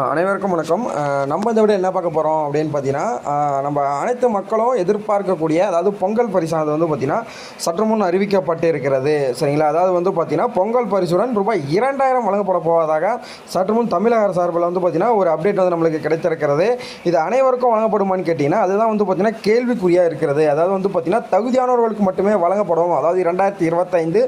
அனைவருக்கும் வணக்கம். நம்ம இந்த விட என்ன பார்க்க போகிறோம் அப்படின்னு பார்த்தீங்கன்னா நம்ம அனைத்து மக்களும் எதிர்பார்க்கக்கூடிய அதாவது பொங்கல் பரிசானது வந்து பார்த்திங்கன்னா சற்று முன் அறிவிக்கப்பட்டு இருக்கிறது. சரிங்களா? அதாவது வந்து பார்த்திங்கன்னா பொங்கல் பரிசுடன் ரூபாய் இரண்டாயிரம் வழங்கப்பட போவதாக சற்று முன் தமிழக அரசு சார்பில் வந்து பார்த்திங்கன்னா ஒரு அப்டேட் வந்து நம்மளுக்கு கிடைத்திருக்கிறது. இது அனைவருக்கும் வழங்கப்படுமான்னு கேட்டிங்கன்னா அதுதான் வந்து பார்த்தீங்கன்னா கேள்விக்குறியாக இருக்கிறது. அதாவது வந்து பார்த்திங்கன்னா தகுதியானவர்களுக்கு மட்டுமே வழங்கப்படும். அதாவது இரண்டாயிரத்தி இருபத்தைந்து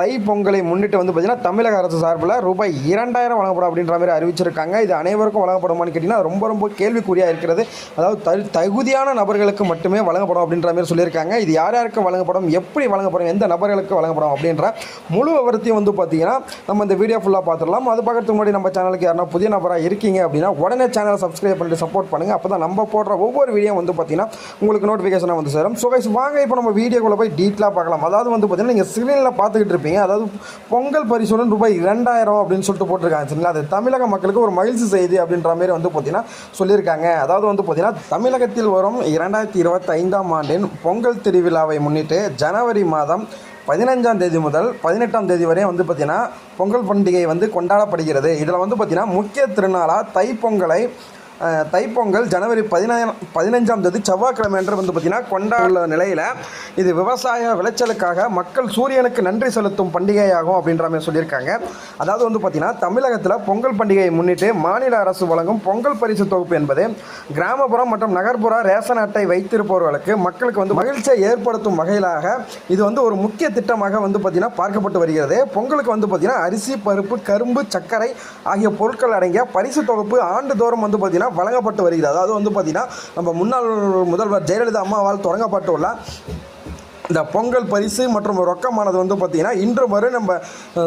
தை பொங்கலை முன்னிட்டு வந்து பார்த்தீங்கன்னா தமிழக அரசு சார்பில் ரூபாய் இரண்டாயிரம் வழங்கப்படும் அப்படின்ற மாதிரி அறிவிச்சிருக்காங்க. இது அனை அனைவருக்கும் வழங்கப்படுமான்னு கேட்டிங்கன்னா ரொம்ப ரொம்ப கேள்விக்குறியாக இருக்கிறது. அதாவது த தகுதியான நபர்களுக்கு மட்டுமே வழங்கப்படும் அப்படின்ற மாதிரி சொல்லியிருக்காங்க. இது யார் யாருக்கு வழங்கப்படும்? எப்படி வழங்கப்படும்? எந்த நபர்களுக்கு வழங்கப்படும்? அப்படின்ற முழு விவரத்தையும் வந்து பார்த்தீங்கன்னா நம்ம இந்த வீடியோ ஃபுல்லாக பார்த்துடலாம். அது பார்க்கறதுக்கு முன்னாடி நம்ம சேனலுக்கு யாருன்னா புதிய நபராக இருக்கீங்க அப்படின்னா உடனே சேனலை சப்ஸ்கிரைப் பண்ணிட்டு சப்போர்ட் பண்ணுங்கள் அப்போ தான் நம்ம போடுற ஒவ்வொரு வீடியோ வந்து பார்த்தீங்கன்னா உங்களுக்கு நோட்டிஃபிகேஷனாக வந்து சேரும். ஸோ கைஸ் வாங்க இப்போ நம்ம வீடியோக்குள்ளே போய் டீட்டெயிலாக பார்க்கலாம். அதாவது வந்து பார்த்தீங்கன்னா நீங்கள் ஸ்க்ரீனில் பார்த்துக்கிட்டு இருப்பீங்க. அதாவது பொங்கல் பரிசுடன் ரூபாய் இரண்டாயிரம் அப்படின்னு சொல்லிட்டு போட்டிருக்காங்க. சரிங்களா? அது தமிழக மக்களுக்கு ஒரு மகிழ்ச்சி செய்து அப்படின்ற மாதிரி வந்து பார்த்தீங்கன்னா சொல்லியிருக்காங்க. அதாவது வந்து பார்த்தீங்கன்னா தமிழகத்தில் வரும் இரண்டாயிரத்தி இருபத்தைந்தாம் ஆண்டின் பொங்கல் திருவிழாவை முன்னிட்டு ஜனவரி மாதம் பதினஞ்சாம் தேதி முதல் பதினெட்டாம் தேதி வரை வந்து பார்த்திங்கன்னா பொங்கல் பண்டிகை வந்து கொண்டாடப்படுகிறது. இதில் வந்து பார்த்திங்கன்னா முக்கிய திருநாளாக தைப்பொங்கலை தைப்பொங்கல் ஜனவரி பதினாயிரம் பதினஞ்சாம் தேதி செவ்வாய்க்கிழமை என்று வந்து பார்த்திங்கன்னா கொண்டாட நிலையில் இது விவசாய விளைச்சலுக்காக மக்கள் சூரியனுக்கு நன்றி செலுத்தும் பண்டிகையாகும் அப்படின்ற மாதிரி சொல்லியிருக்காங்க. அதாவது வந்து பார்த்திங்கன்னா தமிழகத்தில் பொங்கல் பண்டிகையை முன்னிட்டு மாநில அரசு வழங்கும் பொங்கல் பரிசு தொகுப்பு என்பது கிராமப்புறம் மற்றும் நகர்ப்புற ரேஷன் அட்டை வைத்திருப்பவர்களுக்கு மக்களுக்கு வந்து மகிழ்ச்சியை ஏற்படுத்தும் வகையிலாக இது வந்து ஒரு முக்கிய திட்டமாக வந்து பார்த்திங்கன்னா பார்க்கப்பட்டு வருகிறது. பொங்கலுக்கு வந்து பார்த்திங்கன்னா அரிசி பருப்பு கரும்பு சர்க்கரை ஆகிய பொருட்கள் அடங்கிய பரிசு தொகுப்பு ஆண்டுதோறும் வந்து பார்த்திங்கன்னா வழங்கப்பட்டு வருகிறது. அதாவது வந்து பார்த்திங்கன்னா நம்ம முன்னாள் முதல்வர் ஜெயலலிதா அம்மாவால் தொடங்கப்பட்டுள்ள இந்த பொங்கல் பரிசு மற்றும் ரொக்கமானது வந்து பார்த்திங்கன்னா இன்று வரை நம்ம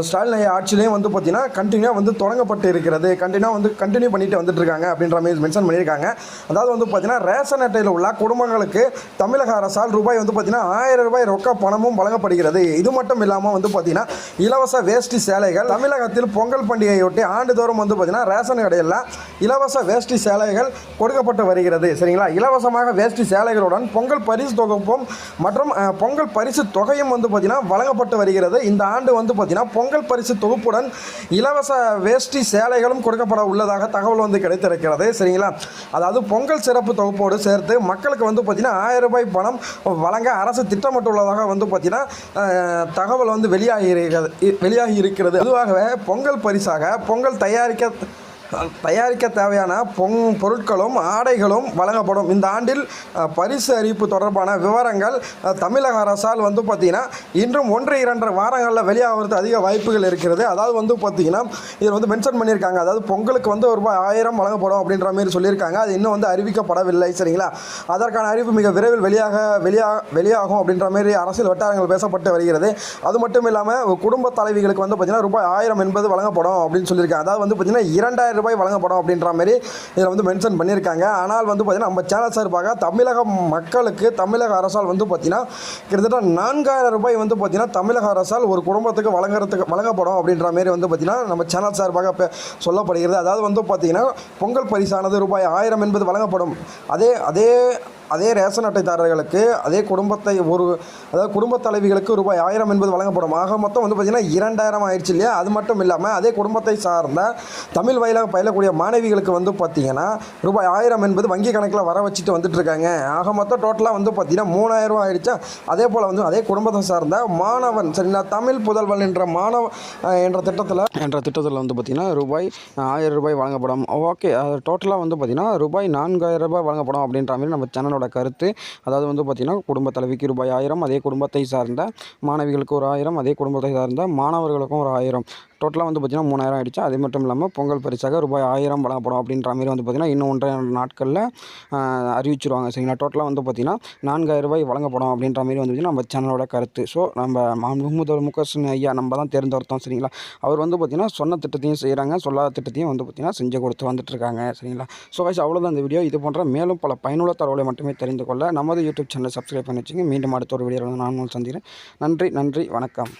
ஸ்டாலின் ஐயா ஆட்சியிலையும் வந்து பார்த்திங்கன்னா கண்டினியூவாக வந்து தொடங்கப்பட்டு இருக்கிறது. கண்டினியூவாக வந்து கண்டினியூ பண்ணிட்டு வந்துட்டு இருக்காங்க அப்படின்ற மாதிரி மென்ஷன் பண்ணியிருக்காங்க. அதாவது வந்து பார்த்திங்கன்னா ரேஷன் அட்டையில் உள்ள குடும்பங்களுக்கு தமிழக அரசால் ரூபாய் வந்து பார்த்திங்கன்னா ஆயிரம் ரூபாய் ரொக்க பணமும் வழங்கப்படுகிறது. இது மட்டும் இல்லாமல் வந்து பார்த்திங்கன்னா இலவச வேஷ்டி சேலைகள் தமிழகத்தில் பொங்கல் பண்டிகையொட்டி ஆண்டுதோறும் வந்து பார்த்திங்கன்னா ரேஷன் கடையில் இலவச வேஷ்டி சேலைகள் கொடுக்கப்பட்டு வருகிறது. சரிங்களா? இலவசமாக வேஷ்டி சேலைகளுடன் பொங்கல் பரிசு தொகுப்பும் மற்றும் பொங்கல் பொங்கல் பரிசு தொகையும் வந்து பார்த்திங்கன்னா வழங்கப்பட்டு வருகிறது. இந்த ஆண்டு வந்து பார்த்திங்கன்னா பொங்கல் பரிசு தொகுப்புடன் இலவச வேஷ்டி சேலைகளும் கொடுக்கப்பட உள்ளதாக தகவல் வந்து கிடைத்திருக்கிறது. சரிங்களா? அதாவது பொங்கல் சிறப்பு தொகுப்போடு சேர்த்து மக்களுக்கு வந்து பார்த்திங்கன்னா ஆயிரம் ரூபாய் பணம் வழங்க அரசு திட்டமிட்டுள்ளதாக வந்து பார்த்திங்கன்னா தகவல் வந்து வெளியாகி இருக்கிறது வெளியாகி இருக்கிறது. பொதுவாகவே பொங்கல் பரிசாக பொங்கல் தயாரிக்க தயாரிக்க தேவையான பொங் பொருட்களும் ஆடைகளும் வழங்கப்படும். இந்த ஆண்டில் பரிசு அறிவிப்பு தொடர்பான விவரங்கள் தமிழக அரசால் வந்து பார்த்திங்கன்னா இன்றும் ஒன்று இரண்டரை வாரங்களில் வெளியாகிறது அதிக வாய்ப்புகள் இருக்கிறது. அதாவது வந்து பார்த்திங்கன்னா இதில் வந்து மென்ஷன் பண்ணியிருக்காங்க. அதாவது பொங்கலுக்கு வந்து ஒரு ரூபாய் ஆயிரம் வழங்கப்படும் அப்படின்ற மாதிரி சொல்லியிருக்காங்க. அது இன்னும் வந்து அறிவிக்கப்படவில்லை சரிங்களா? அதற்கான அறிவிப்பு மிக விரைவில் வெளியாக வெளியா வெளியாகும் அப்படின்ற மாதிரி அரசியல் வட்டாரங்கள் பேசப்பட்டு வருகிறது. அது மட்டும் இல்லாமல் குடும்ப தலைவிகளுக்கு வந்து பார்த்திங்கன்னா ரூபாய் ஆயிரம் என்பது வழங்கப்படும் அப்படின்னு சொல்லியிருக்காங்க. அதாவது வந்து பார்த்திங்கன்னா இரண்டாயிரம் ரூபாய் வழங்கப்படும் அப்படின்ற மாதிரி இதில் வந்து மென்ஷன் பண்ணியிருக்காங்க. ஆனால் வந்து பார்த்திங்கன்னா நம்ம சேனல் சார்பாக தமிழக மக்களுக்கு தமிழக அரசால் வந்து பார்த்திங்கன்னா கிட்டத்தட்ட நான்காயிரம் ரூபாய் வந்து பார்த்திங்கன்னா தமிழக அரசால் ஒரு குடும்பத்துக்கு வழங்குறதுக்கு வழங்கப்படும் அப்படின்ற மாதிரி வந்து பார்த்திங்கன்னா நம்ம சேனல் சார்பாக இப்போ சொல்லப்படுகிறது. அதாவது வந்து பார்த்திங்கன்னா பொங்கல் பரிசானது ரூபாய் ஆயிரம் என்பது வழங்கப்படும். அதே அதே அதே ரேஷன் அட்டைதாரர்களுக்கு அதே குடும்பத்தை ஒரு அதாவது குடும்ப தலைவிகளுக்கு ரூபாய் ஆயிரம் என்பது வழங்கப்படும். ஆக மொத்தம் வந்து பார்த்திங்கன்னா இரண்டாயிரம் ஆயிடுச்சு இல்லையா? அது மட்டும் இல்லாமல் அதே குடும்பத்தை சார்ந்த தமிழ் வயலாக பயிலக்கூடிய மாணவிகளுக்கு வந்து பார்த்திங்கன்னா ரூபாய் ஆயிரம் என்பது வங்கி கணக்கில் வர வச்சுட்டு வந்துட்டுருக்காங்க ஆக மொத்தம் டோட்டலாக வந்து பார்த்திங்கன்னா மூணாயிரம் ரூபாய் ஆயிடுச்சா. அதே போல் வந்து அதே குடும்பத்தை சார்ந்த மாணவன் சரிங்களா தமிழ் புதல்வன் என்ற மாணவ என்ற திட்டத்தில் என்ற திட்டத்தில் வந்து பார்த்திங்கன்னா ரூபாய் ஆயிரம் ரூபாய் வழங்கப்படும். ஓகே அது டோட்டலாக வந்து பார்த்திங்கன்னா ரூபாய் நான்காயிரம் ரூபாய் வழங்கப்படும் அப்படின்ற மாதிரி நம்ம சேனலோட கருத்து. அதாவது வந்து பார்த்திங்கன்னா குடும்ப தலைவிக்கு ரூபாய் ஆயிரம் அதே குடும்பத்தை சார்ந்த மாணவிகளுக்கு ஒரு ஆயிரம் அதே குடும்பத்தை சார்ந்த மாணவர்களுக்கும் ஒரு ஆயிரம். டோட்டலாக வந்து பார்த்திங்கன்னா மூணாயிரம் ஆயிடுச்சு. அது மட்டும் இல்லாமல் பொங்கல் பரிசாக ரூபாய் ஆயிரம் வழங்கப்படும் அப்படின்ற மாதிரி வந்து பார்த்திங்கன்னா இன்னும் ஒன்றரை நாட்களில் அறிவிச்சிருவாங்க. சரிங்களா? டோட்டலாக வந்து பார்த்திங்கன்னா நான்காயிரம் ரூபாய் வழங்கப்படும் அப்படின்ற மாதிரி வந்து பார்த்திங்கன்னா நம்ம சேனலோட கருத்து. ஸோ நம்ம முகமது முகர்ஷன் ஐயா நம்ம தான் தேர்ந்தெடுத்தோம் சரிங்களா? அவர் வந்து பார்த்திங்கன்னா சொன்ன திட்டத்தையும் செய்கிறாங்க சொல்லாத திட்டத்தையும் வந்து பார்த்திங்கன்னா செஞ்சு கொடுத்து வந்துட்டுருக்காங்க சரிங்களா? ஸோ கைஸ் அவ்வளோதான் இந்த வீடியோ. இது போன்ற மேலும் பல பயனுள்ள தகவலை மட்டுமே தெரிந்து கொள்ள நமது யூடியூப் சேனலை சப்ஸ்கிரைப் பண்ணி வச்சுங்க மீண்டும் அடுத்த ஒரு வீடியோவில் நான் உங்களை சந்திக்கிறேன். நன்றி நன்றி வணக்கம்.